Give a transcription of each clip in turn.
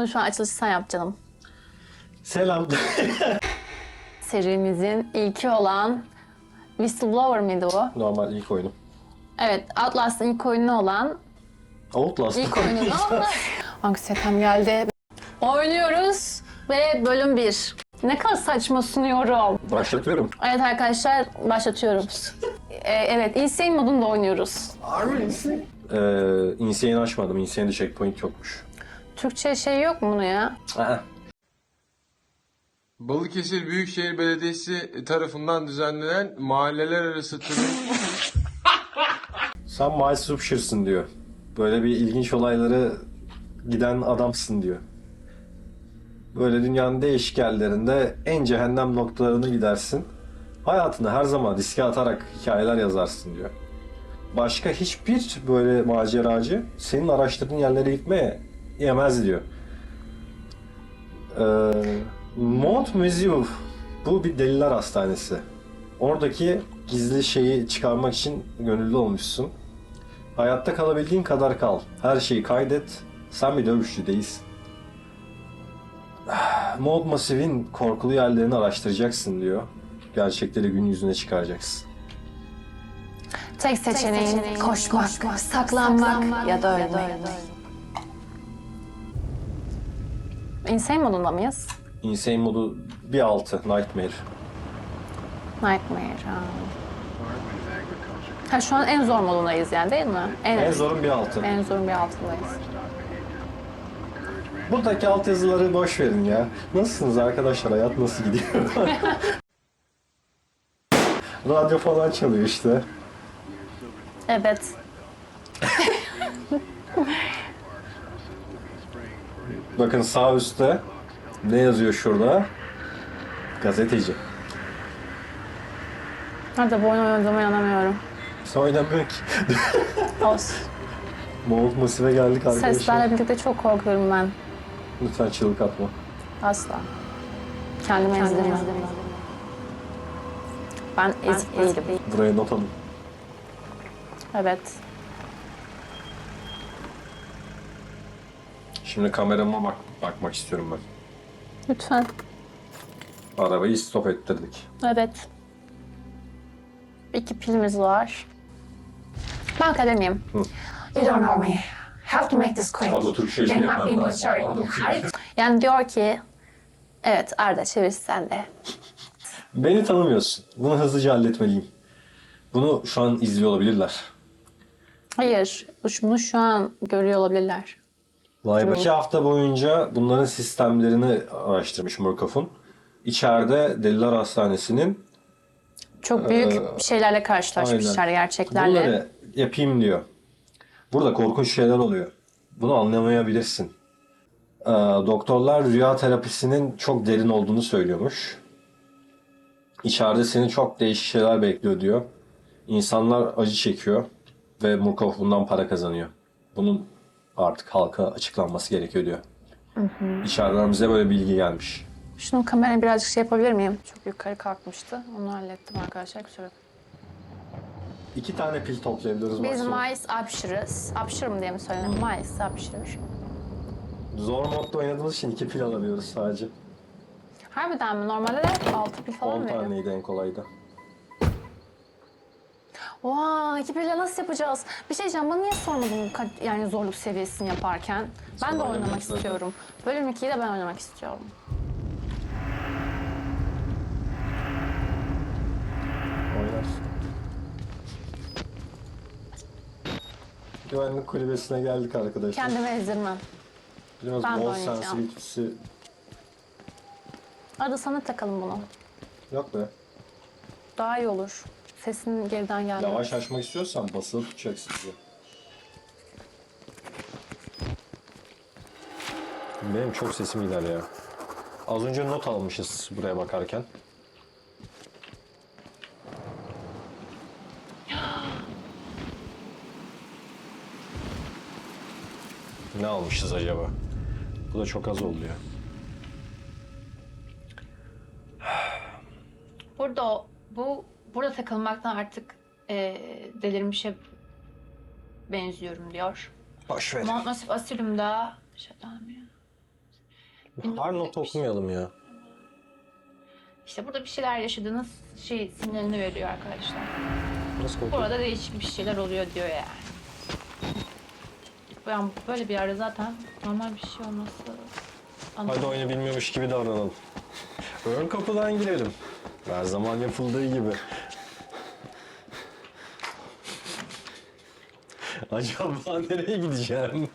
Bunu şu an açılışı sen yap canım. Selam. Serimizin ilki olan Whistleblower mıydı bu? Normal ilk oyunum. Evet, Outlast'ın ilk oyunu olan Outlast. ilk oyunu Anksiyetem geldi. Oynuyoruz ve bölüm 1. Ne kadar saçma sunuyorum. Başlatıyorum. Evet arkadaşlar başlatıyoruz. Ee, evet, Insane modunda oynuyoruz. Ee, Insane açmadım. Insane'de checkpoint yokmuş. Türkçe şey yok mu bunu ya? Aa, Balıkesir Büyükşehir Belediyesi tarafından düzenlenen mahalleler arası turun sen Miles diyor. Böyle bir ilginç olayları giden adamsın diyor. Böyle dünyanın değişik yerlerinde en cehennem noktalarını gidersin. Hayatını her zaman riske atarak hikayeler yazarsın diyor. Başka hiçbir böyle maceracı senin araştırdığın yerlere gitmeye yemez diyor. Ee, Mont Museum bu bir deliler hastanesi. Oradaki gizli şeyi çıkarmak için gönüllü olmuşsun. Hayatta kalabildiğin kadar kal. Her şeyi kaydet. Sen bir dövüşçü değilsin. Mod Massive'in korkulu yerlerini araştıracaksın diyor. Gerçekleri gün yüzüne çıkaracaksın. Tek seçeneğin koşmak, saklanmak, ya da ölmek. Insane modunda mıyız? Insane modu bir altı, Nightmare. Nightmare. Ha. ha şu an en zor modundayız yani değil mi? En, En zorun bir altı. en zorun bir altındayız. Buradaki altyazıları boş verin ya. Nasılsınız arkadaşlar? Hayat nasıl gidiyor? Radyo falan çalıyor işte. Evet. Bakın sağ üstte ne yazıyor şurada? Gazeteci. Hadi bu oyunu oynadığıma inanamıyorum. Sen oynamıyor ki. Olsun. Moğol Masif'e geldik arkadaşlar. Seslerle birlikte çok korkuyorum ben. Lütfen çığlık atma. Asla. Kendimi ezdirmem. Ben ezik değilim. Buraya not alın. Evet. Şimdi kamerama bak bakmak istiyorum ben. Lütfen. Arabayı stop ettirdik. Evet. İki pilimiz var. Ben bakabilir miyim? You don't know me. Have to make this quick. Fazla Türkçe English, sorry. I Yani diyor ki... Evet Arda çevir sen de. Beni tanımıyorsun. Bunu hızlıca halletmeliyim. Bunu şu an izliyor olabilirler. Hayır. Bunu şu an görüyor olabilirler. Vay be. İki hafta boyunca bunların sistemlerini araştırmış Murkoff'un. İçeride Deliler Hastanesi'nin Çok büyük şeylerle karşılaşmışlar aynen. gerçeklerle. bunları yapayım diyor. Burada korkunç şeyler oluyor. Bunu anlamayabilirsin. Ee, doktorlar rüya terapisinin çok derin olduğunu söylüyormuş. İçeride seni çok değişik şeyler bekliyor diyor. İnsanlar acı çekiyor ve Murkoff bundan para kazanıyor. Bunun artık halka açıklanması gerekiyor diyor. İçeriden bize böyle bilgi gelmiş. Şunun kamerayı birazcık şey yapabilir miyim? Çok yukarı kalkmıştı. Onu hallettim arkadaşlar. Kusura. İki tane pil toplayabiliyoruz Biz maksimum. Mice Upshire'ız. Upshire mı diye mi söylenir? Mice Upshire. Zor modda oynadığımız için iki pil alabiliyoruz sadece. Harbiden mi? Normalde de 6 pil falan 10 veriyor. taneydi en kolaydı. Vay, iki pille nasıl yapacağız? Bir şey diyeceğim, bana niye sormadın bu yani zorluk seviyesini yaparken? Ben de oynamak oynamak zaten. istiyorum. Bölüm 2'yi de ben oynamak istiyorum. Oynarsın. Güvenlik kulübesine geldik arkadaşlar. Kendimi ezdirmem. Biraz ben de bol oynayacağım. sensitivitesi Arada sana takalım bunu. yok be. Daha iyi olur. Sesin geriden geldi. Yavaş açmak istiyorsan basılı tutacaksın bizi. Benim çok sesim gider ya. Az önce not almışız buraya bakarken. Ne almışız acaba? Bu da çok az oldu ya. Burada bu burada takılmaktan artık e, delirmişe benziyorum diyor. Boş ver. Mont Massif Asylum'da not okumayalım ya. İşte burada bir şeyler yaşadığınız şey sinyalini veriyor arkadaşlar. Nasıl okuyayım? Burada değişik bir şeyler oluyor diyor yani. Yani böyle bir yerde zaten normal bir şey olması Hadi anlamı. oyunu bilmiyormuş gibi davranalım. Ön kapıdan girelim. Her zaman yapıldığı gibi. Acaba nereye gideceğim?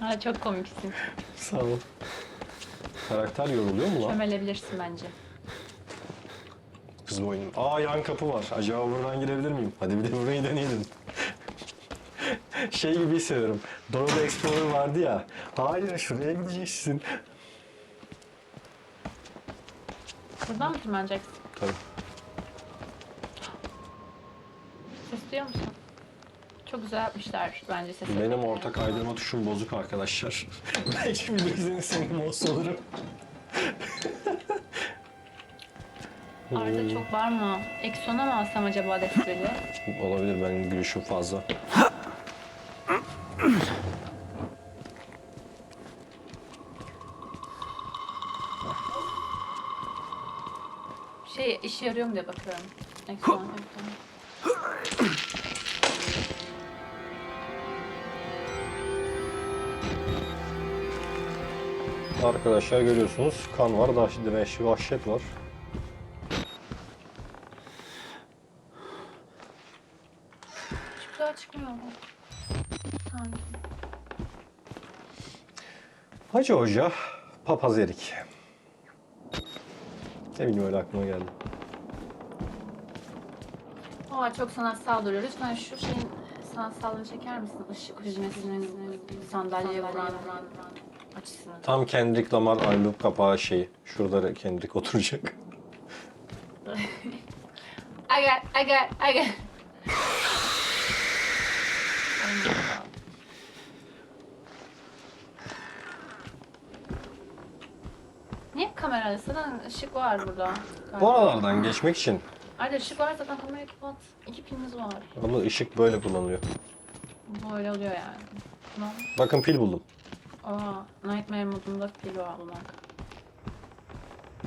Ha, çok komiksin. Sağ ol. Karakter yoruluyor mu lan? Çömelebilirsin bence. Kız bu oyunun. Aa yan kapı var. Acaba buradan girebilir miyim? Hadi bir de burayı deneyelim. şey gibi hissediyorum. Dora Explorer vardı ya. Hayır şuraya gideceksin. Buradan mı tırmanacaksın? Tabii. Duyuyor musun? Çok güzel yapmışlar bence sesi. Benim orta kaydırma tuşum bozuk arkadaşlar. Belki bilirsiniz senin mouse olurum. Arda çok var mı? Eksona mı alsam acaba desibeli? Olabilir benim gülüşüm fazla. Şey işe yarıyor mu diye bakıyorum. Ekson, ekson. Arkadaşlar görüyorsunuz kan var, dahşet, vahşet, var. Güzel çıkmıyor mu? Sanki. Hacı Hoca, Papaz Erik. Ne bileyim öyle aklıma geldi. Aa, çok sanatsal duruyor. Lütfen şu şeyin sanatsallığını çeker misin? Işık hüzmesinin sandalyeye vuran açısını. Tam Kendrick Lamar albüm kapağı şeyi. Şurada Kendrick oturacak. I got, I got, I got. Niye kamera? Zaten ışık var burada. Bu aralardan geçmek için Arda ışık var zaten kamerayı kapat. İki pilimiz var. ama ışık böyle kullanılıyor. Böyle oluyor yani. Tamam. Bakın pil buldum. Aa, Nightmare modunda pil var almak.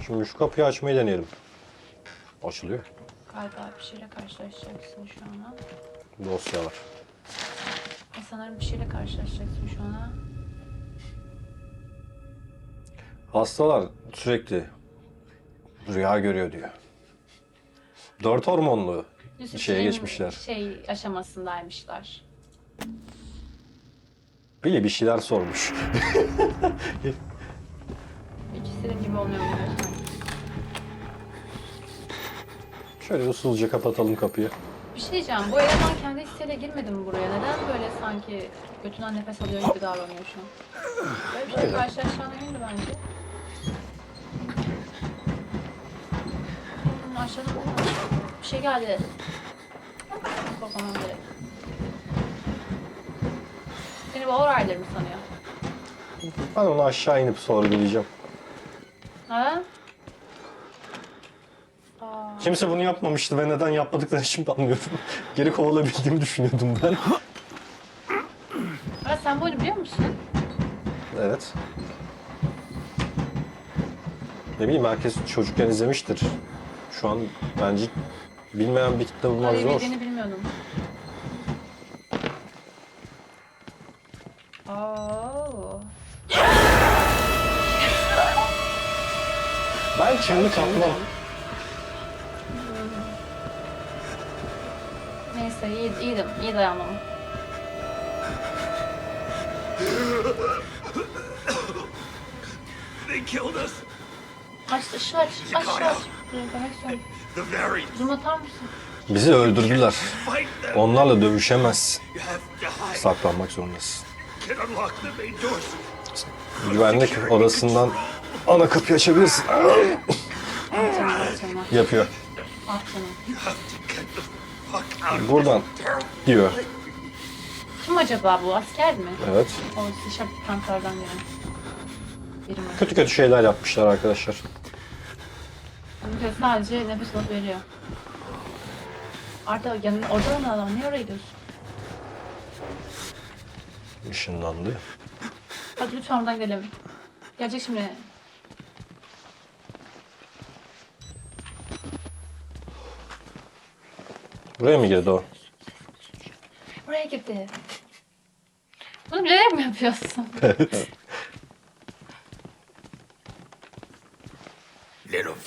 Şimdi şu kapıyı açmayı deneyelim. Açılıyor. Galiba bir şeyle karşılaşacaksın şu an. Dosya var. E sanırım bir şeyle karşılaşacaksın şu an. Hastalar sürekli rüya görüyor diyor. Dört hormonlu Yusuf şeye geçmişler. Şey aşamasındaymışlar. Bile bir şeyler sormuş. İkisi de gibi olmuyor mu? Şöyle usulca kapatalım kapıyı. Bir şey diyeceğim. Bu eleman kendi isteğiyle girmedi mi buraya? Neden böyle sanki götünden nefes alıyor gibi davranıyor şu an? Böyle bir şey karşılaşacağına emindi bence. Aşağıda bir şey geldi. Korkmamam gerek. Seni Wall Rider mi sanıyor? Ben onu aşağı inip sorgulayacağım. Ha? Aa, Kimse bunu yapmamıştı ve neden yapmadıklarını şimdi anlıyorum. Geri kovalabildiğimi düşünüyordum ben. ha, sen bu oyunu biliyor musun? Evet. Ne bileyim herkes çocukken izlemiştir. Şu an bence bilmeyen bir kitle bulmak zor. bildiğini bilmiyordum. Oo. Ben çığlık atmam. Neyse iyi, iyiydim. İyi dayandım. They killed us. Aç, ışığı aç, aç, ışığı aç. Zoom atar mısın? Bizi öldürdüler. Onlarla hide. Saklanmak zorundasın. Güvenlik odasından ana kapıyı açabilirsin. Yapıyor. Buradan diyor. Kim acaba bu? Asker mi? Evet. O dışarı tanklardan gelen. Kötü kötü şeyler yapmışlar arkadaşlar. Çünkü sadece nefes alıp veriyor. Arda yanın orada mı adam? Niye oraya gidiyorsun? Işınlandı. Hadi lütfen oradan gidelim. Gelecek şimdi. Buraya mı girdi o? Buraya girdi. Bunu bilerek mi yapıyorsun? Çok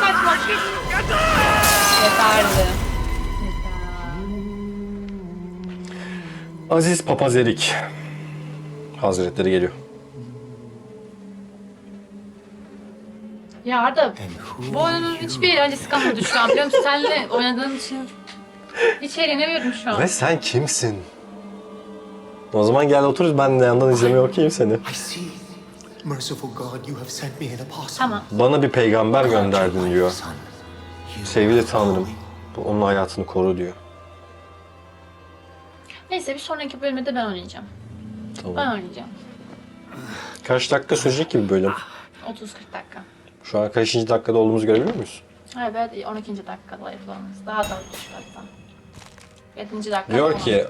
saçma. Yeterli. Yeter. Aziz Papazerik Hazretleri geliyor. Ya Arda, bu oyunun hiçbir acısı kalmadı şu an biliyor musun? Seninle oynadığım için hiç eğlenemiyorum şu an. Ve sen kimsin? O zaman gel oturuz ben de yandan izlemeye okuyayım seni. I see. Merciful God, you have sent me an apostle. Tamam. Bana bir peygamber gönderdin diyor. Sevgili Tanrım, bu onun hayatını koru diyor. Neyse bir sonraki bölümde de ben oynayacağım. Ben Tamam. oynayacağım. Kaç dakika sürecek ki bir bölüm? 30-40 dakika. Şu an kaçıncı dakikada olduğumuzu görebiliyor muyuz? Evet 12. dakikada yapılanız. Daha da düşük hatta. 7. dakika. Diyor ki,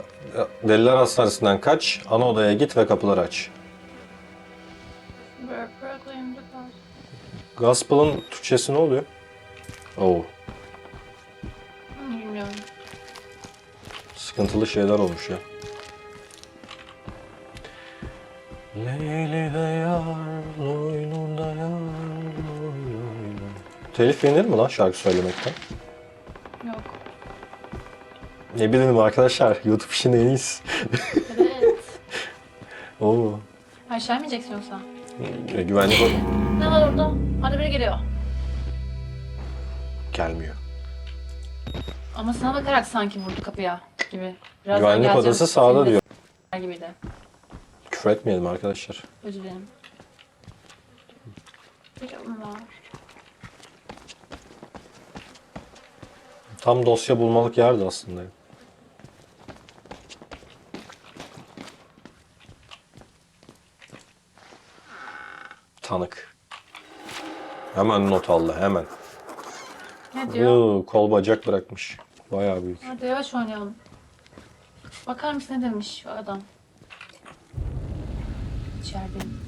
Deliler Hastanesi'nden kaç, ana odaya git ve kapıları aç. Gospel'ın Türkçesi ne oluyor? Oo, Bilmiyorum. sıkıntılı şeyler olmuş ya. Leyli de yar, loynunda yar, loy loy loy. Telif yenir mi lan şarkı söylemekten? Yok. Ne bileyim arkadaşlar, YouTube işin en iyisi. Evet. Oo, Aşağı mı ineceksin yoksa? E, güvenlik o- Ne var orada? Hadi biri geliyor. gelmiyor. Ama sana bakarak sanki vurdu kapıya gibi. Birazdan Güvenlik geleceğim. odası sağda Senin de diyor. s- gibiydi. Küfür etmeyelim arkadaşlar. Özür dilerim. Bir var. Tam dosya bulmalık yerdi aslında. Tanık. Hemen not aldı hemen. Ne diyor? Yoo, kol bacak bırakmış. Bayağı büyük. Hadi yavaş oynayalım. Bakar mısın ne demiş şu adam? İçerideyim.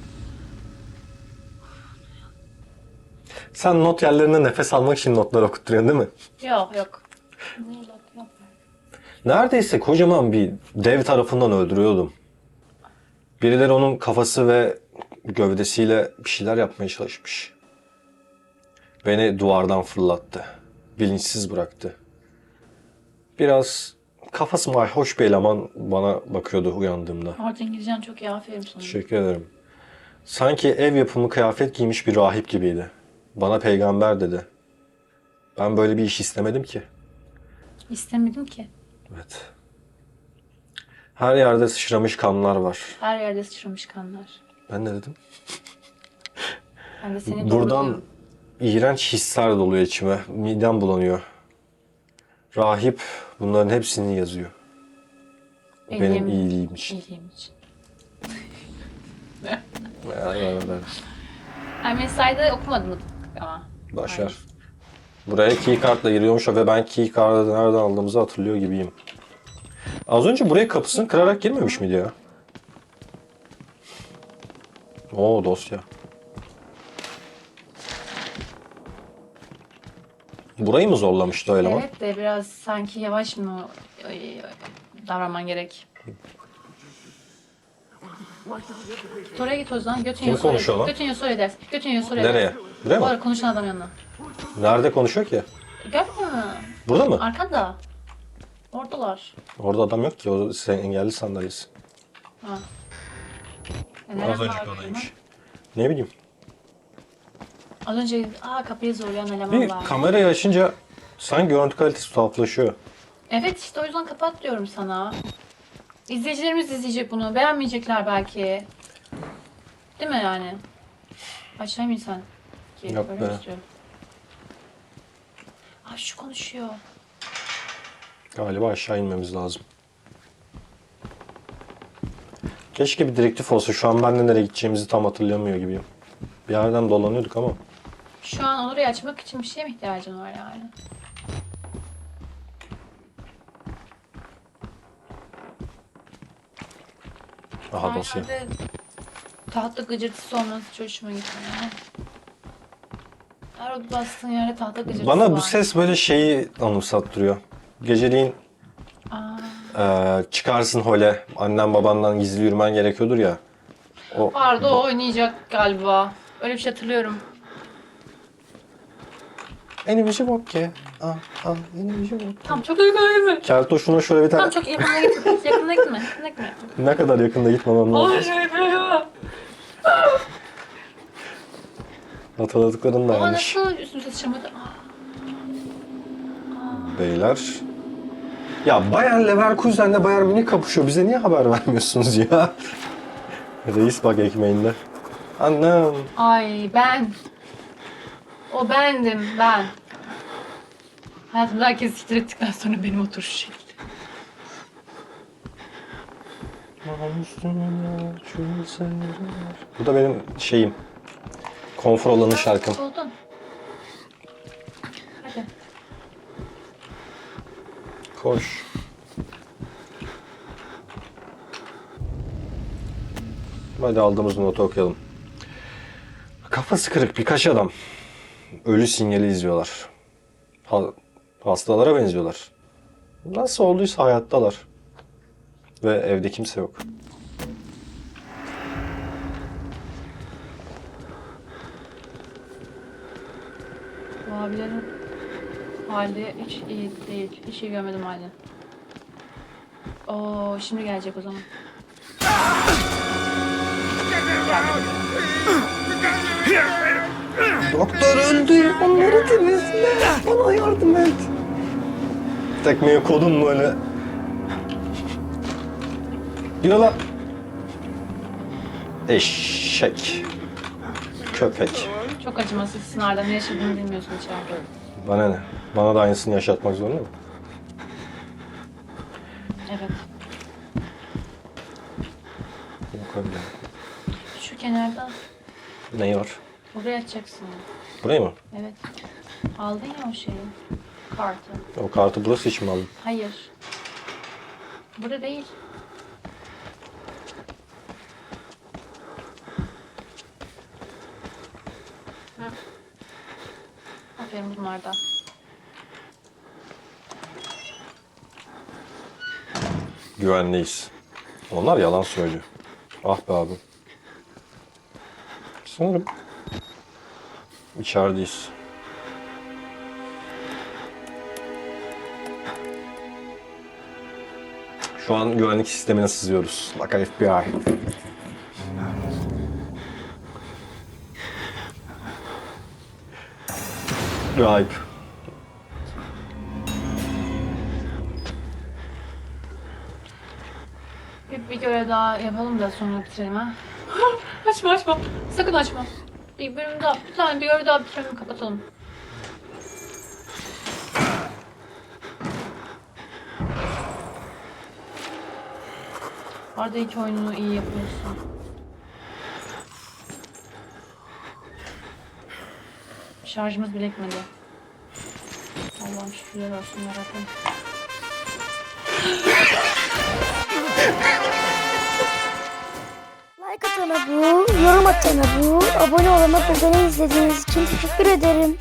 Sen not yerlerine nefes almak için notlar okutturuyorsun değil mi? Yok yok. Ne yok yok. Neredeyse kocaman bir dev tarafından öldürüyordum. Birileri onun kafası ve gövdesiyle bir şeyler yapmaya çalışmış. Beni duvardan fırlattı. Bilinçsiz bıraktı. Biraz kafası hoş bir eleman bana bakıyordu uyandığımda. Orada İngilizcen çok iyi aferin sana. Teşekkür ederim. Sanki ev yapımı kıyafet giymiş bir rahip gibiydi. Bana peygamber dedi. Ben böyle bir iş istemedim ki. İstemedim ki. Evet. Her yerde sıçramış kanlar var. Her yerde sıçramış kanlar. Ben ne dedim? Ben de seni Buradan doğruluyorum. iğrenç hisler doluyor içime. Midem bulanıyor. Rahip bunların hepsini yazıyor. Benim İyiliğim- iyiliğim için. İyiliğim için. Ben- I Mesai'de okumadım ama. Başar. Buraya keycard'la giriyormuş ve ben keycard'ı nereden aldığımızı hatırlıyor gibiyim. Az önce buraya kapısını kırarak girmemiş miydi ya? Oo dosya. Burayı mı zorlamıştı o eleman? Evet de biraz sanki yavaş mı e, davranman gerek. Oraya git o zaman. Götün Kim konuşuyor lan? Götün sonra edersin. Götün yiyor sonra Nereye? Buraya Bu mı? arada konuşan adam yanına. Nerede konuşuyor ki? Görmüyor musun? Burada mı? Arkanda. Oradalar. Orada adam yok ki. O sen engelli sandalyesi. Ha. E, Az önceki odaymış. Ne bileyim. Az önce aa kapıyı zorlayan eleman Bir var. kamerayı açınca sanki görüntü kalitesi tuhaflaşıyor. Evet işte o yüzden kapat diyorum sana. İzleyicilerimiz izleyecek bunu. Beğenmeyecekler belki. Değil mi yani? Aşağı mı insan? Ki Yok be. istiyorum? Aa şu konuşuyor. Galiba aşağı inmemiz lazım. Keşke bir direktif olsa. Şu an ben de nereye gideceğimizi tam hatırlayamıyor gibiyim. Bir yerden dolanıyorduk ama. Şu an orayı açmak için bir şeye mi ihtiyacın var yani? Aha dosya. Normalde tahta gıcırtısı olması hiç hoşuma gitmiyor. Her bastığın yerde tahta gıcırtısı Bana bu var. ses böyle şeyi anımsattırıyor. Geceliğin Eee, çıkarsın hole, annen babandan gizli yürümen gerekiyordur ya. O vardı o oynayacak galiba. Öyle bir şey hatırlıyorum. Enimici bok ki. Ah, ah, enimici bok. Tam çok yakına gitme. Keltoş'una şöyle bir tane... çok yakına gitme. yakına gitme. Yakına gitme. Ne kadar yakında gitmemem lazım. Ay şey yapıyor. Hatırladıkların da Ama yanlış. nasıl üstümüze sıçramadı? Aa, Beyler. Ya Bayern Leverkusen'le Bayern Münih kapışıyor. Bize niye haber vermiyorsunuz ya? Reis bak ekmeğinde. Annem. Ay ben. O bendim ben. Hayatımda herkes siktir ettikten sonra benim oturuş şekli. Bu da benim şeyim. Konfor alanı şarkım. Oldun. Koş. Hadi aldığımız notu okuyalım. Kafası kırık birkaç adam. Ölü sinyali izliyorlar. Ha- hastalara benziyorlar. Nasıl olduysa hayattalar. Ve evde kimse yok. Bu abilerin hali hiç iyi değil. Hiç iyi görmedim hali. Oo şimdi gelecek o zaman. Doktor öldü. Onları temizle. Bana yardım et. Tekmeye kodum böyle. Yürü lan. Eşek. Köpek. Çok acımasızsın Arda. Ne yaşadığını bilmiyorsun içeride. Bana ne? Bana da aynısını yaşatmak zorunda mı? Evet. Yok öyle. Şu kenarda Neyi var? buraya açacaksın. Burayı mı? Evet. Aldın ya o şeyi. Kartı. O kartı burası için mi aldın? Hayır. Burada değil. Aferin bunlarda. Güvenliyiz. Onlar yalan söylüyor. Ah be abi. Sanırım içerideyiz. Şu an güvenlik sistemine sızıyoruz. Bak FBI. Rahip. Bir, bir görev daha yapalım da sonra bitirelim ha. açma açma. Sakın açma. Bir bölüm daha, bir tane bir görev daha bitirelim kapatalım. Arada iki oyununu iyi yapıyorsun. Şarjımız bile ekmedi. Allah'ım şükürler olsun yarabbim. Like atana bu, yorum atana bu, abone olana bu beni izlediğiniz için teşekkür ederim.